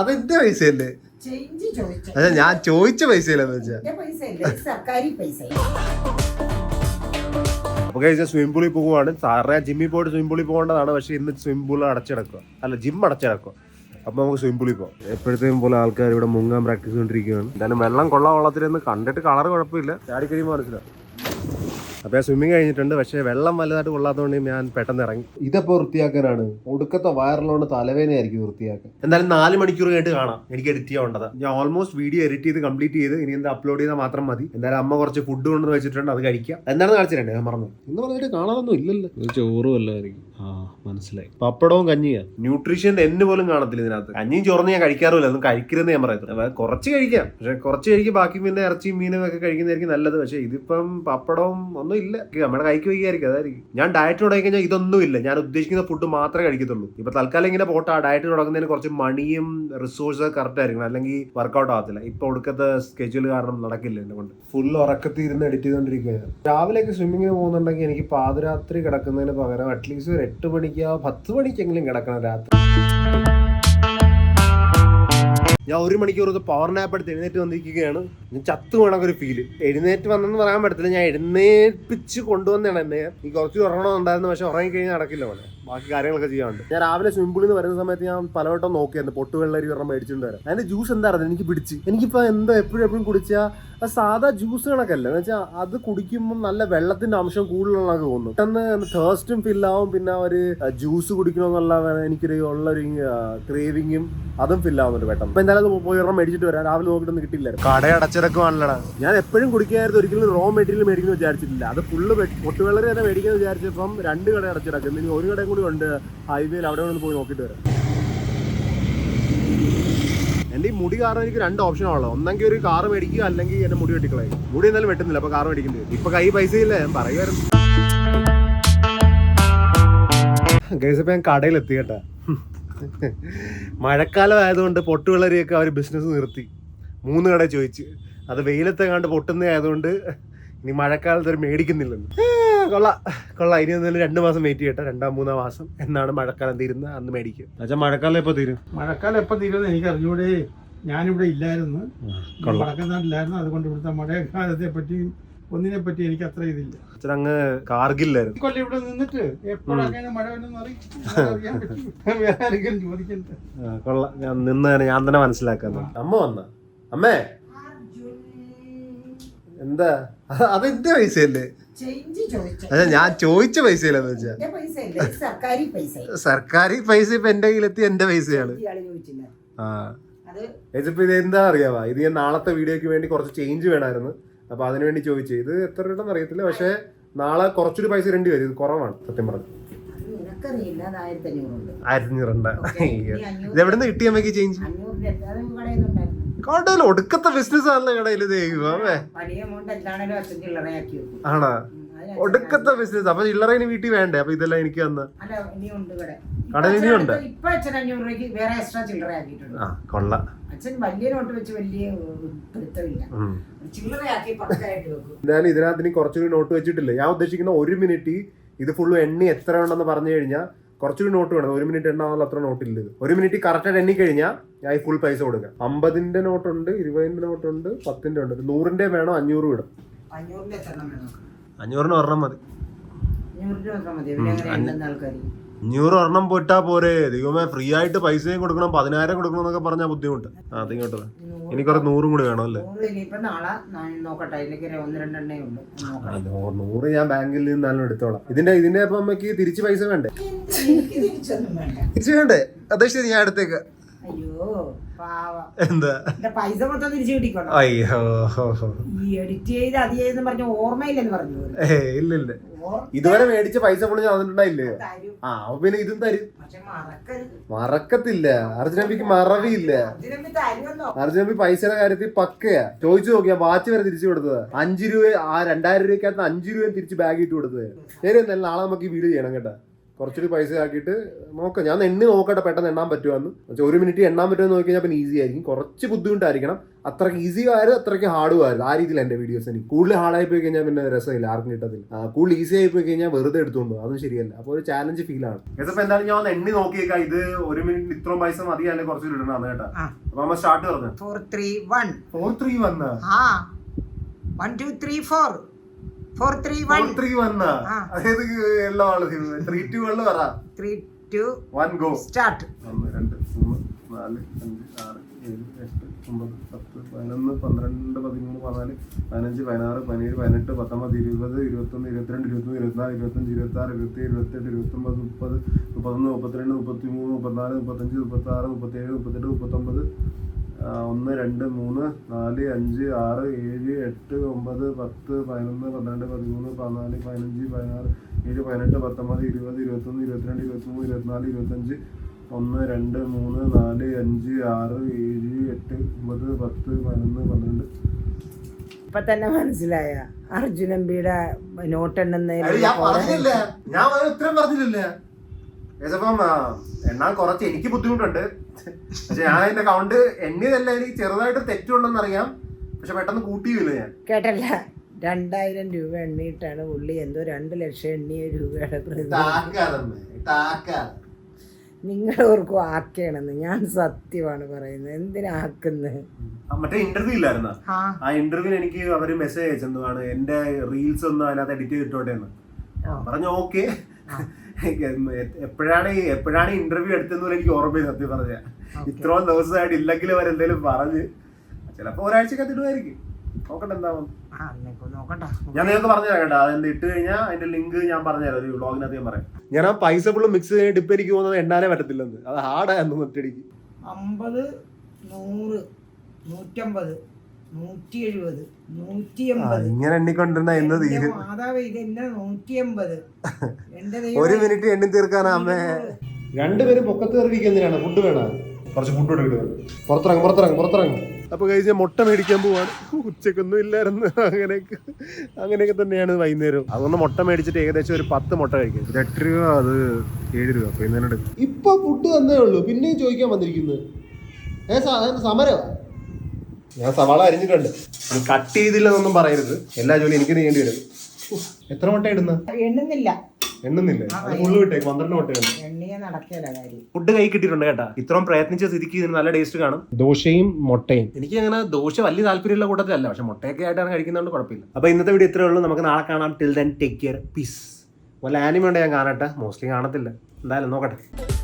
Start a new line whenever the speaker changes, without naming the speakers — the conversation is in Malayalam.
അതെന്റെ എന്റെ പൈസയല്ലേ അതെ ഞാൻ ചോദിച്ച പൈസ അപ്പൊ കഴിച്ച സ്വിമ്മിംഗ് പൂളിൽ പോകുവാണ് സാറേ ജിമ്മിൽ പോയിട്ട് സ്വിമ്മിംഗ് പൂളിൽ പോകേണ്ടതാണ് പക്ഷെ ഇന്ന് സ്വിമ്മിംഗ് പൂൾ അടച്ചിടക്കുക അല്ല ജിം അടച്ചിടക്കുക അപ്പൊ നമുക്ക് സ്വിമ്മിംഗ് പൂളിൽ പോകാം എപ്പോഴത്തേക്കും പോലെ ആൾക്കാർ ഇവിടെ മുങ്ങാൻ പ്രാക്ടീസ് കൊണ്ടിരിക്കുകയാണ് എന്തായാലും വെള്ളം കൊള്ളാം ഒന്ന് കണ്ടിട്ട് കളർ കുഴപ്പമില്ല ചാടി കഴിയുമ്പോൾ മനസ്സിലാവും അപ്പോൾ സ്വിമ്മിങ് കഴിഞ്ഞിട്ടുണ്ട് പക്ഷേ വെള്ളം വലുതായിട്ട് കൊള്ളാത്തതുകൊണ്ട് ഞാൻ പെട്ടെന്ന് ഇറങ്ങി ഇതപ്പോൾ വൃത്തിയാക്കാനാണ് ഒടുക്കത്തെ വയറിലോണ്ട് തലവേദനയായിരിക്കും വൃത്തിയാക്കാൻ എന്തായാലും നാല് മണിക്കൂർ കഴിഞ്ഞിട്ട് കാണാം എനിക്ക് എഡിറ്റ് ചെയ്യാൻ ഞാൻ ഓൾമോസ്റ്റ് വീഡിയോ എഡിറ്റ് ചെയ്ത് കംപ്ലീറ്റ് ചെയ്ത് ഇനി എന്താ അപ്ലോഡ് ചെയ്താൽ മാത്രം മതി എന്തായാലും അമ്മ കുറച്ച് ഫുഡ് കൊണ്ടുവന്ന് വെച്ചിട്ടുണ്ട് അത് കഴിക്കാം എന്താണെന്ന് കാണിച്ചിട്ടുണ്ട് ഞാൻ പറഞ്ഞു ഇന്ന് പറഞ്ഞിട്ട് കാണാനൊന്നും ഇല്ലല്ലോ ചോറും അല്ലായിരിക്കും മനസ്സിലായി പപ്പടവും കഞ്ഞിയ ന്യൂട്രീഷ്യൻ എന്ന് പോലും കാണത്തില്ല ഇതിനകത്ത് കഞ്ഞിയും ചോറിന് ഞാൻ കഴിക്കാറില്ല അതും കഴിക്കരുതെന്ന് ഞാൻ പറയത്തില്ല കുറച്ച് കഴിക്കാം പക്ഷെ കുറച്ച് കഴിക്കും ബാക്കി പിന്നെ ഇറച്ചിയും മീനും ഒക്കെ കഴിക്കുന്നതായിരിക്കും നല്ലത് പക്ഷേ ഇതിപ്പം പപ്പടവും ഒന്നും ഇല്ല നമ്മുടെ കഴിക്കു വയ്ക്കായിരിക്കും അതായിരിക്കും ഞാൻ ഡയറ്റ് തുടങ്ങിക്കഴിഞ്ഞാൽ ഇതൊന്നും ഇല്ല ഞാൻ ഉദ്ദേശിക്കുന്ന ഫുഡ് മാത്രമേ കഴിക്കത്തുള്ളൂ ഇപ്പൊ തൽക്കാലം ഇങ്ങനെ പോട്ടെ ആ ഡയറ്റ് തുടങ്ങുന്നതിന് കുറച്ച് മണിയും റിസോഴ്സ് കറക്റ്റ് ആയിരിക്കണം അല്ലെങ്കിൽ വർക്കൗട്ട് ആവത്തില്ല ഇപ്പൊ ഒടുക്കത്തെ സ്കെഡ്യൂൾ കാരണം നടക്കില്ല എന്നെ കൊണ്ട് ഫുൾ ഉറക്കത്തിരുന്ന് ഇരുന്ന് എഡിറ്റ് ചെയ്തുകൊണ്ടിരിക്കുകയാണ് രാവിലെയൊക്കെ സ്വിമ്മിങ്ങിന് പോകുന്നുണ്ടെങ്കിൽ എനിക്ക് പാതിരാത്രി കിടക്കുന്നതിന് പകരം അറ്റ്ലീസ്റ്റ് ഒരു എട്ട് മണിക്കോ പത്ത് മണിക്കെങ്കിലും കിടക്കണം രാത്രി ഞാൻ ഒരു മണിക്കൂറൊക്കെ പവർ നാപ്പ് എടുത്ത് എഴുന്നേറ്റ് വന്നിരിക്കുകയാണ് ഞാൻ ചത്തു വേണമെങ്കിൽ ഒരു ഫീല് എഴുന്നേറ്റ് വന്നെന്ന് പറയാൻ പറ്റത്തില്ല ഞാൻ എഴുന്നേൽപ്പിച്ച് കൊണ്ടുവന്നാണ് എന്നെ ഈ കുറച്ച് ഉറങ്ങണമെന്നുണ്ടായിരുന്നു പക്ഷെ ഉറങ്ങി നടക്കില്ല പോലെ ബാക്കി കാര്യങ്ങളൊക്കെ ചെയ്യാറുണ്ട് ഞാൻ രാവിലെ സ്വിമ്മിംഗ് പൂളിൽ നിന്ന് വരുന്ന സമയത്ത് ഞാൻ പലവട്ടം നോക്കിയായിരുന്നു പൊട്ടുവെള്ളരി ഒരെണ്ണം മേടിച്ചിട്ടുണ്ടായിരുന്നു വരാം അതിന്റെ ജ്യൂസ് എന്തായിരുന്നു എനിക്ക് പിടിച്ച് എനിക്കിപ്പോ എന്താ എപ്പോഴും എപ്പോഴും കുടിച്ചാൽ അത് സാധാ ജ്യൂസ് കണക്കല്ല എന്ന് വെച്ചാൽ അത് കുടിക്കുമ്പോൾ നല്ല വെള്ളത്തിന്റെ അംശം കൂടുതലുള്ളതൊക്കെ തോന്നും പെട്ടെന്ന് തേഴ്സ്റ്റും ഫില്ലാവും പിന്നെ ഒരു ജ്യൂസ് കുടിക്കണമെന്നുള്ള എനിക്കൊരു ഉള്ള ഒരു ക്രേവിങ്ങും അതും ഫില്ലാവുന്നുണ്ട് പെട്ടെന്ന് അപ്പൊ എന്തായാലും പോയി ഒരെണ്ണം മേടിച്ചിട്ട് വരാം രാവിലെ നോക്കിയിട്ടൊന്നും കിട്ടില്ല കട അടച്ചിറക്കുവാണല്ലടാ ഞാൻ എപ്പോഴും കുടിക്കായിരുന്നു ഒരിക്കലും റോ മെറ്റീരിയൽ മേടിക്കുന്നു വിചാരിച്ചിട്ടില്ല അത് ഫുള്ള് പൊട്ടുവെള്ളരെ തന്നെ മേടിക്കുന്നത് വിചാരിച്ചപ്പം രണ്ട് കട അടച്ചിടക്കും ഇനി ഒരു കടയും കൂടി ഉണ്ട് ഹൈവേയിൽ അവിടെ ഒന്ന് പോയി നോക്കിയിട്ട് വരാം വണ്ടി ഈ മുടി കാരണം എനിക്ക് രണ്ട് ഓപ്ഷനാണുള്ളത് ഒന്നെങ്കിൽ ഒരു കാർ മേടിക്കുക അല്ലെങ്കിൽ എന്നെ മുടി വെട്ടിക്കളയും മുടി എന്നാലും വെട്ടുന്നില്ല അപ്പോൾ കാർ മേടിക്കേണ്ടി വരും കൈ പൈസ ഇല്ല ഞാൻ പറയുമായിരുന്നു ഗൈസ് ഇപ്പം ഞാൻ കടയിലെത്തി കേട്ടാ മഴക്കാലം ആയതുകൊണ്ട് പൊട്ടുവിളരിയൊക്കെ അവർ ബിസിനസ് നിർത്തി മൂന്ന് കട ചോദിച്ച് അത് വെയിലത്തെ കണ്ട് പൊട്ടുന്നതായതുകൊണ്ട് ഇനി മഴക്കാലത്ത് അവർ മേടിക്കുന്നില്ലെന്ന് കൊള്ളാം കൊള്ളാം ഇനി ഒന്നും രണ്ട് മാസം വെയിറ്റ് ചെയ്യട്ടെ രണ്ടാം മൂന്നാം മാസം എന്നാണ് മഴക്കാലം തീരുന്നത് അന്ന് മേടിക്കും അച്ഛാ മഴക്കാലം എപ്പോ തീരും മഴക്കാലം എപ്പോ തീരും എനിക്ക് അറിഞ്ഞൂടെ ഞാനിവിടെ ഇല്ലായിരുന്നു വടക്കനാട്ടിലായിരുന്നു അതുകൊണ്ട് ഇവിടുത്തെ മഴക്കാലത്തെ പറ്റി ഒന്നിനെ പറ്റി എനിക്ക് അത്ര ഇതില്ല അച്ഛൻ അങ്ങ് കാർഗില്ലായിരുന്നു കൊല്ലം ഇവിടെ നിന്നിട്ട് എപ്പോഴൊക്കെയാണ് മഴ വേണമെന്ന് ചോദിക്കണ്ട കൊള്ളാം ഞാൻ നിന്ന് ഞാൻ തന്നെ മനസ്സിലാക്കാം അമ്മ വന്ന അമ്മേ എന്താ അതെന്റെ പൈസയല്ലേ അല്ല ഞാൻ ചോദിച്ച പൈസയില്ലെന്ന്
വെച്ചാ
സർക്കാർ പൈസ ഇപ്പൊ എന്റെ കയ്യിലെത്തി എന്റെ പൈസയാണ് ആ ഇതിപ്പോ ഇത് എന്താ അറിയാവാ ഇത് ഞാൻ നാളത്തെ വീഡിയോക്ക് വേണ്ടി കുറച്ച് ചേഞ്ച് വേണമായിരുന്നു അപ്പൊ അതിനുവേണ്ടി ചോദിച്ചു ഇത് എത്ര രൂപ അറിയത്തില്ല പക്ഷെ നാളെ കുറച്ചൊരു പൈസ രണ്ടു വരും ഇത് കുറവാണ് സത്യം പറഞ്ഞു
ആയിരത്തി
അഞ്ഞൂറ് ഉണ്ട് ഇത് എവിടെ നിന്ന് കിട്ടിയ ചേഞ്ച് കടയിൽ ഒടുക്കത്തെ ബിസിനസ് ആണല്ലോ കടയിൽ ആണോ ഒടുക്കത്തെ ബിസിനസ് അപ്പൊ ചില്ലറ ഇനി വീട്ടിൽ വേണ്ടേ അപ്പൊ ഇതെല്ലാം എനിക്ക് തന്ന കടയിൽ ഇനി ഉണ്ട്
രൂപയ്ക്ക് വേറെ എക്സ്ട്രാ ആക്കിയിട്ടുണ്ട് ആ കൊള്ള അച്ഛൻ വലിയ നോട്ട് വലിയ വെക്കും
ഞാൻ ഇതിനകത്ത് ഇനി കുറച്ചൊരു നോട്ട് വെച്ചിട്ടില്ല ഞാൻ ഉദ്ദേശിക്കുന്ന ഒരു മിനിറ്റ് ഇത് ഫുള്ള് എണ്ണി എത്ര ഉണ്ടെന്ന് പറഞ്ഞു കഴിഞ്ഞാൽ കുറച്ചൊരു നോട്ട് വേണം ഒരു മിനിറ്റ് എണ്ണാവുന്ന അത്ര നോട്ട് ഇല്ല ഒരു മിനിറ്റ് കറക്റ്റായിട്ട് എണ്ണി കഴിഞ്ഞാൽ ഞാൻ ഈ ഫുൾ പൈസ കൊടുക്കാം അമ്പതിന്റെ നോട്ടുണ്ട് ഇരുപതിന്റെ നോട്ടുണ്ട് പത്തിന്റെ ഉണ്ട് നൂറിന്റെ വേണോ അഞ്ഞൂറ് വിടും അഞ്ഞൂറിന് പറഞ്ഞാൽ മതി അഞ്ഞൂറ് എണ്ണം പോറ്റാ പോരെ ദൈവമേ ഫ്രീ ആയിട്ട് പൈസയും കൊടുക്കണം പതിനായിരം കൊടുക്കണം എന്നൊക്കെ പറഞ്ഞാൽ ബുദ്ധിമുട്ട് ആ ഇനി കുറെ നൂറും കൂടി വേണം അല്ലേ നൂറ് ഞാൻ ബാങ്കിൽ നിന്നാലും എടുത്തോളാം ഇതിന്റെ ഇതിന്റെ അപ്പൊ അമ്മക്ക് തിരിച്ച് പൈസ വേണ്ടേ
തിരിച്ചു
വേണ്ടേ അതെ ശരി ഞാൻ എടുത്തേക്ക്
പൈസ തിരിച്ചു അയ്യോ ഈ എഡിറ്റ് പറഞ്ഞു
ഇല്ല ഇല്ല ഇതുവരെ മേടിച്ച പൈസ പുള്ളി തന്നിട്ടുണ്ടായില്ലേ ആ പിന്നെ ഇതും തരും മറക്കത്തില്ല അർജുനബിക്ക് മറവിയില്ല അർജുനബി പൈസയുടെ കാര്യത്തിൽ പക്കയാ ചോദിച്ചു നോക്കിയാ വാച്ച് വരെ തിരിച്ചു കൊടുത്തത് അഞ്ചു രൂപ ആ രണ്ടായിരം രൂപയ്ക്കകത്ത് അഞ്ചു രൂപ തിരിച്ച് ബാഗ് ഇട്ട് കൊടുത്തത് ശരി എന്നാലും നാളെ നമുക്ക് ഈ വീട് ചെയ്യണം കേട്ടോ കുറച്ചൊരു പൈസ ആക്കിയിട്ട് നോക്കാം ഞാൻ എണ്ണി നോക്കട്ടെ പെട്ടെന്ന് എണ്ണാൻ പറ്റുമെന്ന് വെച്ചാൽ ഒരു മിനിറ്റ് എണ്ണാൻ പറ്റുമെന്ന് നോക്കി കഴിഞ്ഞാൽ പിന്നെ ഈസി ആയിരിക്കും കുറച്ച് ബുദ്ധിമുട്ടായിരിക്കണം അത്രയ്ക്ക് ഈസി ആയത് അത്രയ്ക്ക് ഹാർഡ് ആയത് ആ രീതിയിൽ എൻ്റെ വീഡിയോസ് എനിക്ക് കൂടുതൽ ഹാർഡായി പോയി കഴിഞ്ഞാൽ പിന്നെ രസമില്ല ആർക്കും കിട്ടത്തില്ല കൂടുതൽ ഈസി ആയി പോയി കഴിഞ്ഞാൽ വെറുതെ എടുത്തുകൊണ്ട് അതും ശരിയല്ല അപ്പോൾ ഒരു ചാലഞ്ച് ഫീൽ ആണ് ഇതിപ്പോൾ എന്തായാലും ഞാൻ എണ്ണി നോക്കിയേക്കാം ഇത് ഒരു മിനിറ്റ് ഇത്രയും പൈസ മതി അല്ലെങ്കിൽ കുറച്ച് ഇടണം കേട്ടോ അപ്പോൾ നമ്മൾ സ്റ്റാർട്ട് പറഞ്ഞു
four three one
four three one
one two three four four three one
three one അതായത് എല്ലാം ആണ് സിനിമ ത്രീ ടു വൺ പറ
three two one go start ഒന്ന് രണ്ട് മൂന്ന് നാല് അഞ്ച് ആറ് ഏഴ് എട്ട് ഒമ്പത് പത്ത് പതിനൊന്ന് പന്ത്രണ്ട് പതിമൂന്ന് പതിനാല് പതിനഞ്ച് പതിനാറ് പതിനേഴ് പതിനെട്ട് പത്തൊമ്പത് ഇരുപത് ഇരുപത്തൊന്ന് ഇരുപത്തിരണ്ട് ഇരുപത്തൊന്ന് ഇരുപത്തിനാല് ഇരുപത്തഞ്ച് ഇരുപത്താറ് ഇരുപത്തേഴ് ഇരുപത്തെട്ട് ഇരുപത്തൊമ്പത് മുപ്പത് മുപ്പത്തൊന്ന് മുപ്പത്തിരണ്ട് മുപ്പത്തിമൂന്ന് മുപ്പത്തിനാല് മുപ്പത്തഞ്ച് മുപ്പത്താറ് മുപ്പത്തേഴ് മുപ്പത്തെട്ട് മുപ്പത്തൊമ്പത് ഒന്ന് രണ്ട് മൂന്ന് നാല് അഞ്ച് ആറ് ഏഴ് എട്ട് ഒമ്പത് പത്ത് പതിനൊന്ന് പന്ത്രണ്ട് പതിമൂന്ന് പതിനാല് പതിനഞ്ച് പതിനാറ് ഏഴ് പതിനെട്ട് പത്തൊമ്പത് ഇരുപത് ഇരുപത്തൊന്ന് ഇരുപത്തിരണ്ട് ഇരുപത്തിമൂന്ന് ഇരുപത്തിനാല് ഇരുപത്തഞ്ച് ഒന്ന് രണ്ട് മൂന്ന് നാല് അഞ്ച് ആറ് ഏഴ് എട്ട് ഒമ്പത് പത്ത് പതിനൊന്ന് പന്ത്രണ്ട് ഇപ്പൊ തന്നെ മനസ്സിലായ അർജുനമ്പിയുടെ എംപിയുടെ നോട്ടെണ്ണുന്നതിൽ
ഞാൻ ഉത്തരം പറഞ്ഞില്ലല്ലേ എന്നാൽ കുറച്ച് എനിക്ക് ബുദ്ധിമുട്ടുണ്ട് പക്ഷെ ഞാൻ എന്റെ കൗണ്ട് എണ്ണിയതല്ല എനിക്ക് ചെറുതായിട്ട് തെറ്റുണ്ടെന്ന് അറിയാം പക്ഷെ പെട്ടെന്ന് കൂട്ടിയില്ല ഞാൻ
കേട്ടല്ല രണ്ടായിരം രൂപ എണ്ണിയിട്ടാണ് പുള്ളി എന്തോ രണ്ട് ലക്ഷം എണ്ണിയ രൂപയുടെ നിങ്ങൾ ഓർക്കും ആക്കണെന്ന് ഞാൻ സത്യമാണ് പറയുന്നത് എന്തിനാക്കുന്നത്
ഇന്റർവ്യൂ ഇല്ലായിരുന്നു ആ ഇന്റർവ്യൂ എനിക്ക് അവര് മെസ്സേജ് അയച്ചെന്നാണ് എന്റെ റീൽസ് ഒന്നും അതിനകത്ത് എഡിറ്റ് ചെയ്തിട്ടോട്ടെ പറഞ്ഞു ഓക്കെ എപ്പോഴാണ് എപ്പോഴാണ് ഇന്റർവ്യൂ എടുത്തെന്ന് എനിക്ക് ഓർമ്മയില്ല സത്യം പറഞ്ഞ ഇത്രയും ദിവസമായിട്ട് ഇല്ലെങ്കിൽ അവർ എന്തെങ്കിലും പറഞ്ഞ് ചിലപ്പോ ഒരാഴ്ച ഇടുമായിരിക്കും നോക്കട്ടെ എന്താവും ഞാൻ നിങ്ങൾക്ക് പറഞ്ഞു കേട്ടോ അതെന്ത് ഇട്ട് കഴിഞ്ഞാൽ അതിന്റെ ലിങ്ക് ഞാൻ പറഞ്ഞുതരാം ഒരു വ്ളോഗിനകത്ത് ഞാൻ പറയാം ഞാൻ ആ പൈസ ഫുള്ള് മിക്സ് ചെയ്തിട്ട് ഇപ്പൊ എനിക്ക് പോകുന്നത് എണ്ണാനേ പറ്റത്തില്ലെന്ന് അത് ഹാർഡായിരുന്നു മറ്റടിക്ക്
അമ്പത് നൂറ് നൂറ്റമ്പത് നൂറ്റി എഴുപത് നൂറ്റി എൺപത്
ഇങ്ങനെ എണ്ണിക്കൊണ്ടിരുന്ന എന്ന്
തീരും മാതാവ് ഇത് എന്നെ നൂറ്റി എൺപത്
എന്റെ ഒരു മിനിറ്റ് എണ്ണി തീർക്കാൻ അമ്മേ രണ്ടുപേരും പൊക്കത്ത് കയറിയിരിക്കുന്നതിനാണ് ഫുഡ് വേണം കുറച്ച് ഫുഡ് എടുക്കണം പുറത്തിറങ്ങും പുറത്തിറങ്ങും പുറത്തിറങ്ങും അപ്പോൾ കഴിച്ച് മുട്ട മേടിക്കാൻ പോവാണ് ഉച്ചക്കൊന്നും ഇല്ലായിരുന്നു അങ്ങനെയൊക്കെ അങ്ങനെയൊക്കെ തന്നെയാണ് വൈകുന്നേരം അതുകൊണ്ട് മുട്ട മേടിച്ചിട്ട് ഏകദേശം ഒരു പത്ത് മുട്ട കഴിക്കും ഇത് എട്ട് രൂപ അത് ഏഴ് രൂപ ഇപ്പൊ ഫുഡ് തന്നേ ഉള്ളൂ പിന്നെയും ചോദിക്കാൻ വന്നിരിക്കുന്നത് ഏ സമരമാണ് ഞാൻ സവാള അരിഞ്ഞിട്ടുണ്ട് കട്ട് ചെയ്തില്ലെന്നൊന്നും പറയരുത് എല്ലാ ജോലിയും എനിക്ക് ചെയ്യേണ്ടി വരും എത്ര മുട്ട ഇടുന്ന എണ്ണുന്നില്ല എണ്ണുന്നില്ലേ ഫുള്ള് വിട്ടേക്ക് പന്ത്രണ്ട് മുട്ടയാണ്
എണ്ണിയെ നടക്കില്ല കാര്യം
ഫുഡ് കൈ കിട്ടിയിട്ടുണ്ട് കേട്ടാ ഇത്രയും പ്രയത്നിച്ച സ്ഥിതിക്ക് ഇതിന് നല്ല ടേസ്റ്റ് കാണും ദോശയും മുട്ടയും എനിക്ക് അങ്ങനെ ദോശ വലിയ താല്പര്യമുള്ള കൂട്ടത്തിലല്ല പക്ഷെ മുട്ടയൊക്കെ ആയിട്ടാണ് കഴിക്കുന്നതുകൊണ്ട് കുഴപ്പമില്ല അപ്പൊ ഇന്നത്തെ വീഡിയോ ഇത്രേ ഉള്ളൂ നമുക്ക് നാളെ കാണാം till then take care peace വല്ല ആനിമ ഉണ്ടോ ഞാൻ കാണട്ടെ മോസ്റ്റ്ലി കാണത്തില്ല എന്തായാലും നോക്കട്ടെ